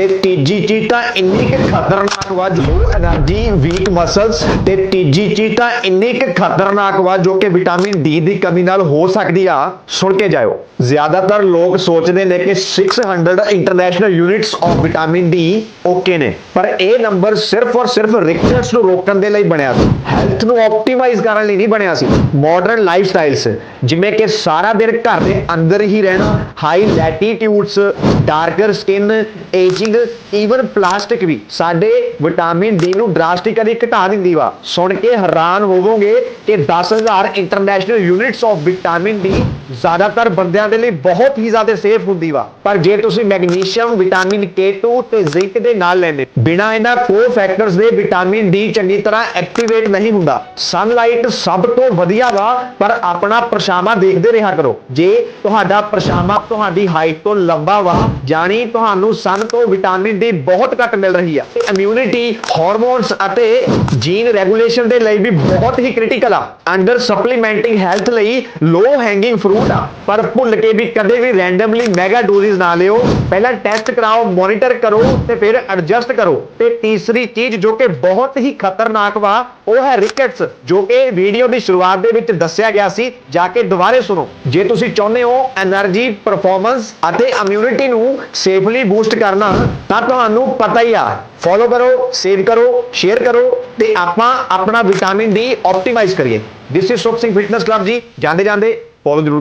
ਤੇ ਤੀਜੀ ਚੀਜ਼ ਤਾਂ ਇੰਨੀ ਕਿ ਖਤਰਨਾਕ ਵਾ ਜੋ એનર્ਜੀ ਵੀਕ ਮਸਲਸ ਤੇ ਤੀਜੀ ਚੀਜ਼ ਤਾਂ ਇੰਨੀ ਕਿ ਖਤਰਨਾਕ ਵਾ ਜੋ ਕਿ ਵਿਟਾਮਿਨ ਡੀ ਦੀ ਕਮੀ ਨਾਲ ਹੋ ਸਕਦੀ ਆ। ਸੁਣ ਕੇ ਜਾਇਓ। ਜ਼ਿਆਦਾਤਰ ਲੋਕ ਸੋਚਦੇ ਨੇ ਕਿ 600 international units of vitamin D okay ਨੇ। ਪਰ ਇਹ ਨੰਬਰ ਸਿਰਫ ਔਰ ਸਿਰਫ ਰਿਕਟਸ ਨੂੰ ਰੋਕਣ ਦੇ ਲਈ ਬਣਿਆ ਸੀ। ਹੈਲਥ ਨੂੰ ਆਪਟੀਮਾਈਜ਼ ਕਰਨ ਲਈ ਨਹੀਂ ਬਣਿਆ ਸੀ। ਮਾਡਰਨ ਲਾਈਫ ਸਟਾਈਲਸ ਜਿਵੇਂ ਕਿ ਸਾਰਾ ਦਿਨ ਘਰ ਦੇ ਅੰਦਰ ਹੀ ਰਹਿਣਾ high latitudes darker skin ageing even plastic ਵੀ ਸਾਡੇ ਵਿਟਾਮਿਨ ਡੀ ਨੂੰ ਡਰਾਸਟਿਕਲੀ ਘਟਾ ਦਿੰਦੀ ਵਾ। ਸੁਣ ਕੇ ਹੈਰਾਨ ਹੋਵੋਗੇ ਕਿ 10000 international units of vitamin D ਜ਼ਿਆਦਾਤਰ ਬੰਦਿਆਂ ਦੇ ਲਈ ਬਹੁਤ ਹੀ ਜ਼ਿਆਦਾ ਸੇਫ ਹੁੰਦੀ ਵਾ। ਪਰ ਜੇ ਤੁਸੀਂ ਮੈਗਨੀਸ਼ੀਅਮ, ਵਿਟਾਮਿਨ K2 ਤੇ ਜ਼ਿੰਕ ਦੇ ਨਾਲ ਲੈਂਦੇ ਬਿਨਾ ਇਹਨਾਂ ਕੋ ਦੇ ਵਿਟਾਮਿਨ ਡੀ ਚੰਗੀ ਤਰ੍ਹਾਂ ਐਕਟੀਵੇਟ ਨਹੀਂ ਹੁੰਦਾ। ਸਨਲਾਈਟ ਸਭ ਤੋਂ ਵਧੀਆ ਵਾ, ਪਰ ਆਪਣਾ ਪਰਛਾਵਾਂ ਦੇਖਦੇ ਰਿਹਾ ਕਰੋ। ਜੇ ਤੁਹਾਡਾ ਪਰਛਾਵਾਂ ਤੁਹਾਡੀ ਹਾਈਟ ਤੋਂ ਲੰਬਾ ਵਾ, ਜਾਣੀ ਤੁਹਾਨੂੰ ਸਨ ਤੋਂ ਵਿਟਾਮਿਨ ਡੀ ਬਹੁਤ ਘੱਟ ਮਿਲ ਰਹੀ ਆ। ਇਮਿਊਨਿਟੀ ਹਾਰਮੋਨਸ ਅਤੇ ਜੀਨ ਰੈਗੂਲੇਸ਼ਨ ਦੇ ਲਈ ਵੀ ਬਹੁਤ ਹੀ ਕ੍ਰਿਟੀਕਲ ਆ। ਅੰਡਰ ਸਪਲੀਮੈਂਟਿੰਗ ਹੈਲਥ ਲਈ ਲੋ ਹੈਂਗਿੰਗ ਫਰੂਟ ਜ਼ਰੂਰ ਪਰ ਭੁੱਲ ਕੇ ਵੀ ਕਦੇ ਵੀ ਰੈਂਡਮਲੀ ਮੈਗਾ ਡੋਜ਼ਸ ਨਾ ਲਿਓ। ਪਹਿਲਾਂ ਟੈਸਟ ਕਰਾਓ ਮੋਨੀਟਰ ਕਰੋ ਤੇ ਫਿਰ ਐਡਜਸਟ ਕਰੋ। ਤੇ ਤੀਸਰੀ ਚੀਜ਼ ਜੋ ਕਿ ਬਹੁਤ ਹੀ ਖਤਰਨਾਕ ਵਾ, ਉਹ ਹੈ ਰਿਕਟਸ ਜੋ ਕਿ ਵੀਡੀਓ ਦੀ ਸ਼ੁਰੂਆਤ ਦੇ ਵਿੱਚ ਦੱਸਿਆ ਗਿਆ ਸੀ। ਜਾ ਕੇ ਦੁਬਾਰੇ ਸੁਣੋ। ਜੇ ਤੁਸੀਂ ਚਾਹੁੰਦੇ ਹੋ એનર્ਜੀ ਪਰਫਾਰਮੈਂਸ ਅਤੇ ਇਮਿਊਨਿਟੀ ਨੂੰ ਸੇਫਲੀ ਬੂਸਟ ਕਰਨਾ, ਤਾਂ ਤੁਹਾਨੂੰ ਪਤਾ ਹੀ ਆ। ਫੋਲੋ ਕਰੋ ਸੇਵ ਕਰੋ ਸ਼ੇਅਰ ਕਰੋ ਤੇ ਆਪਾਂ ਆਪਣਾ ਵਿਟਾਮਿਨ ਡੀ ਆਪਟੀਮਾਈਜ਼ ਕਰੀਏ। ਦਿਸ ਇਜ਼ ਸੁਖ ਸਿੰਘ ਫਿਟਨੈਸ ਕਲੱਬ ਜੀ। ਜਾਂਦੇ ਜਾਂਦੇ ਫੋਲੋ ਜ਼ਰੂਰ